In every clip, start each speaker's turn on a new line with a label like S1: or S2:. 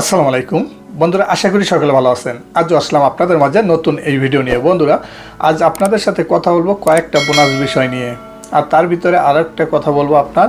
S1: আসসালামু আলাইকুম। বন্ধুরা, আশা করি সকলে ভালো আছেন। আজও আসলাম আপনাদের মাঝে নতুন এই ভিডিও নিয়ে। বন্ধুরা, আজ আপনাদের সাথে কথা বলব কয়েকটা বোনাস বিষয় নিয়ে। আর তার ভিতরে আর একটা কথা বলব আপনার।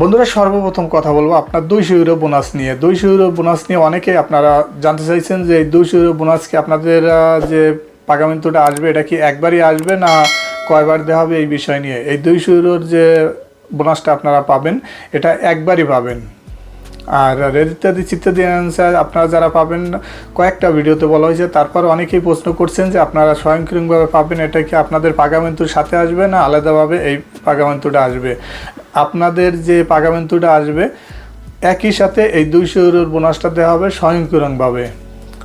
S1: বন্ধুরা, সর্বপ্রথম কথা বলব, আপনার দুইশো ইউরো বোনাস নিয়ে। দুইশো ইউরো বোনাস নিয়ে অনেকে আপনারা জানতে চাইছেন যে এই দুইশো ইউরো বোনাসকে আপনাদের যে পাগামিন্তুটা আসবে, এটা কি একবারই আসবে না কয়বার দেওয়া হবে এই বিষয় নিয়ে? এই দুইশো ইউরোর যে বোনাসটা আপনারা পাবেন, এটা একবারই পাবেন। আর রেজিস্টারি চিত্তাদি অ্যান্সার আপনারা যারা পাবেন, কয়েকটা ভিডিওতে বলা হয়েছে। তারপর অনেকেই প্রশ্ন করছেন যে আপনারা স্বয়ংক্রিয়ভাবে পাবেন, এটা কি আপনাদের পাগামেন্তুর সাথে আসবে না আলাদাভাবে এই পাগামেন্তুটা আসবে? আপনাদের যে পাগামেন্তুটা আসবে, একই সাথে এই দুইশো ইউরোর বোনাসটা দেওয়া হবে স্বয়ংক্রিয়ভাবে।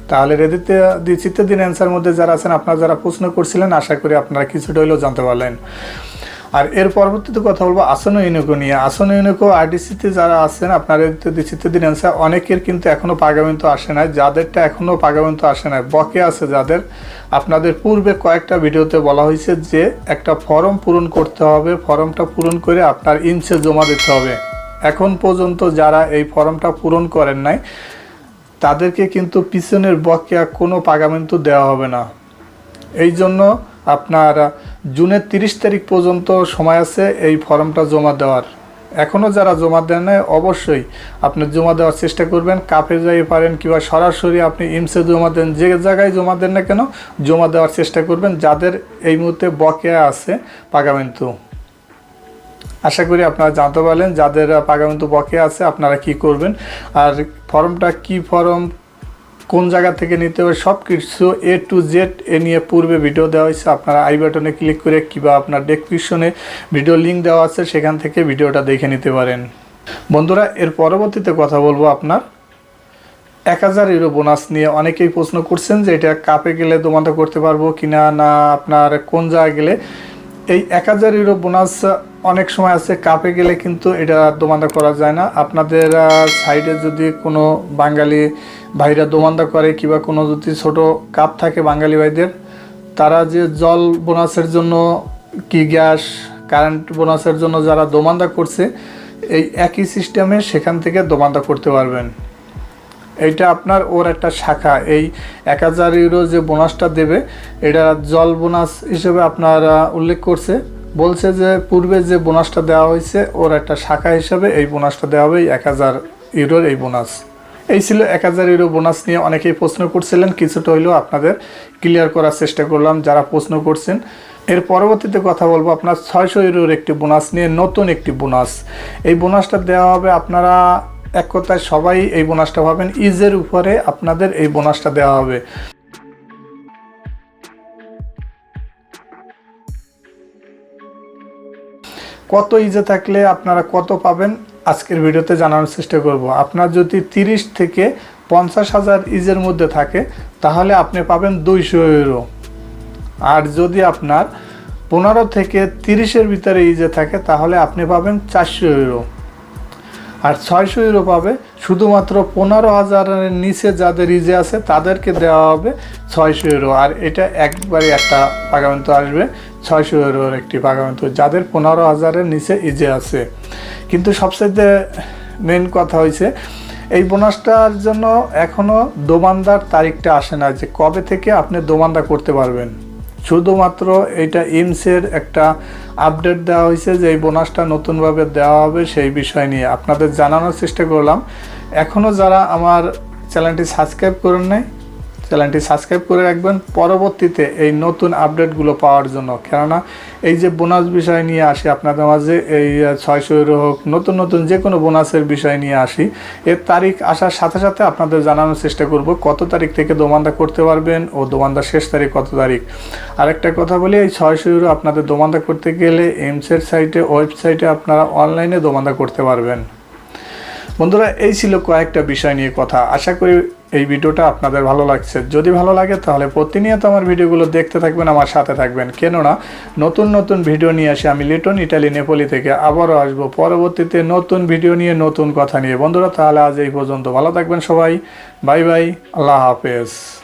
S1: তাহলে রেদিতে চিত্তের দিন অ্যান্সার মধ্যে যারা আছেন, আপনারা যারা প্রশ্ন করছিলেন, আশা করি আপনারা কিছুটা হলেও জানতে পারলেন। আর এর পরবর্তীতে কথা বলব আসন ইউনিকো নিয়ে। আসন ইউনিকো আরডিসিতে যারা আছেন, আপনারা দিচ্ছিতে দিন অ্যান্সার অনেকের কিন্তু এখনও পাগামেন্ট আসে নাই। যাদেরটা এখনও পাগামেন্ট আসে নাই, বকে আছে যাদের। আপনাদের পূর্বে কয়েকটা ভিডিওতে বলা হয়েছে যে একটা ফর্ম পূরণ করতে হবে। ফর্মটা পূরণ করে আপনার ইনসে জমা দিতে হবে। এখন পর্যন্ত যারা এই ফর্মটা পূরণ করেন নাই, তাদেরকে কিন্তু পিছনের বকেয়া কোনো পাগামেন্টু দেওয়া হবে না। এই জন্য আপনার জুনের তিরিশ তারিখ পর্যন্ত সময় আছে এই ফর্মটা জমা দেওয়ার। এখনও যারা জমা দেন অবশ্যই আপনি জমা দেওয়ার চেষ্টা করবেন। কাপে যাই পারেন কিংবা সরাসরি আপনি ইমসে জমা দেন, যে জায়গায় জমা দেন না কেন, জমা দেওয়ার চেষ্টা করবেন। যাদের এই মুহূর্তে বকেয়া আছে পাগামেন্টু আশা করি আপনারা জানতে পারলেন, যাদের পাগামেন্টু বকেয়া আছে, আপনারা কি করবেন? আর ফর্মটা কি ফর্ম কোন জায়গা থেকে নিতে হবে সব কিছু এ টু জেড এ নিয়ে পূর্বে ভিডিও দেওয়া হয়েছে। আপনারা আই বাটনে ক্লিক করে কিংবা আপনার ডেসক্রিপশনে ভিডিও লিঙ্ক দেওয়া আছে, সেখান থেকে ভিডিওটা দেখে নিতে পারেন। বন্ধুরা, এর পরবর্তীতে কথা বলব আপনার। এক হাজার ইউরো বোনাস নিয়ে অনেকেই প্রশ্ন করছেন যে এটা কাপে গেলে দোমাতা করতে পারব কিনা, না আপনার কোন জায়গায় গেলে এই এক হাজার ইউরো বোনাস অনেক সময় আছে কাপে গেলে কিন্তু এটা দোমান্দা করা যায় না। আপনাদের সাইডে যদি কোনো বাঙালি ভাইরা দোমান্দা করে কিংবা কোনো যদি ছোট কাপ থাকে বাঙালি ভাইদের, তারা যে জল বোনাসের জন্য কি গ্যাস কারেন্ট বোনাসের জন্য যারা দোমান্দা করছে, এই একই সিস্টেমে সেখান থেকে দোমান্দা করতে পারবেন। এইটা আপনার ওর একটা শাখা। এই এক হাজার ইউরো যে বোনাসটা দেবে, এটা জল বোনাস হিসেবে আপনার উল্লেখ করছে। বলছে যে পূর্বে যে বোনাসটা দেওয়া হয়েছে, ওর একটা শাখা হিসেবে এই বোনাসটা দেওয়া হবে, এই এক হাজার ইউরোর এই বোনাস এই ছিল এক হাজার ইউরো বোনাস নিয়ে অনেকেই প্রশ্ন করছিলেন, কিছুটা হইলেও আপনাদের ক্লিয়ার করার চেষ্টা করলাম যারা প্রশ্ন করছেন। এর পরবর্তীতে কথা বলব আপনার ছয়শো ইউরোর একটি বোনাস নিয়ে, নতুন একটি বোনাস এই বোনাসটা দেওয়া হবে আপনারা এক কথায় সবাই এই বোনাসটা পাবেন ইজের উপরে আপনাদের এই বোনাসটা দেওয়া হবে। কত ইজে থাকলে আপনারা কত পাবেন, আজকের ভিডিওতে জানানোর চেষ্টা করব। আপনার যদি তিরিশ থেকে পঞ্চাশ হাজার ইজের মধ্যে থাকে, তাহলে আপনি পাবেন দুইশো ইউরো। আর যদি আপনার পনেরো থেকে তিরিশের ভিতরে ইজে থাকে, তাহলে আপনি পাবেন চারশো ইউরো। আর ছয়শো ইউরো পাবে। শুধুমাত্র পনেরো হাজারের নিচে যাদের ইজে আছে, তাদেরকে দেওয়া হবে ছয়শো ইউরো আর এটা একবারে একটা পাগামেন্ট আসবে ছয়শো ইউরোর একটি পাগামেন্ট যাদের পনেরো হাজারের নিচে ইজে আছে। কিন্তু সবচেয়ে মেন কথা হয়েছে এই বোনাসটার জন্য এখনও দোমানদার তারিখটা আসে না যে কবে থেকে আপনি দোমানদা করতে পারবেন। শুধুমাত্র এটা ইমসের একটা আপডেট দেওয়া হয়েছে যে এই বোনাসটা নতুনভাবে দেওয়া হবে সেই বিষয় নিয়ে। আপনাদের জানানোর চেষ্টা করলাম। এখনও যারা আমার চ্যানেলটি সাবস্ক্রাইব করেন নাই চ্যানেলটি সাবস্ক্রাইব করে রাখবেন। পরবর্তীতে এই নতুন আপডেটগুলো পাওয়ার জন্য। কেননা, এই যে বোনাস বিষয় নিয়ে আসি আপনাদের মাঝে, এই ছয়শো ইউরো হোক, নতুন নতুন যে কোনো বোনাসের বিষয় নিয়ে আসি, এর তারিখ আসার সাথে সাথে আপনাদের জানানোর চেষ্টা করব, কত তারিখ থেকে দোমানদা করতে পারবেন ও দোমানদার শেষ তারিখ কত তারিখ। আরেকটা কথা বলি, এই ছয়শো ইউরো আপনাদের দোমানদা করতে গেলে এমসের সাইটে, ওয়েবসাইটে আপনারা অনলাইনে দোমানদা করতে পারবেন। বন্ধুরা, এই ছিল কয়েকটা বিষয় নিয়ে কথা। আশা করি এই ভিডিওটা আপনাদের ভালো লাগছে। যদি ভালো লাগে তাহলে প্রতিনিয়ত আমার ভিডিওগুলো দেখতে থাকবেন, আমার সাথে থাকবেন। কেননা নতুন নতুন ভিডিও নিয়ে আসি আমি লিটন ইটালি নেপোলি থেকে আবারও আসব। পরবর্তীতে নতুন ভিডিও নিয়ে, নতুন কথা নিয়ে। বন্ধুরা, তাহলে আজ এই পর্যন্ত। ভালো থাকবেন সবাই। Bye bye. আল্লাহ হাফেজ।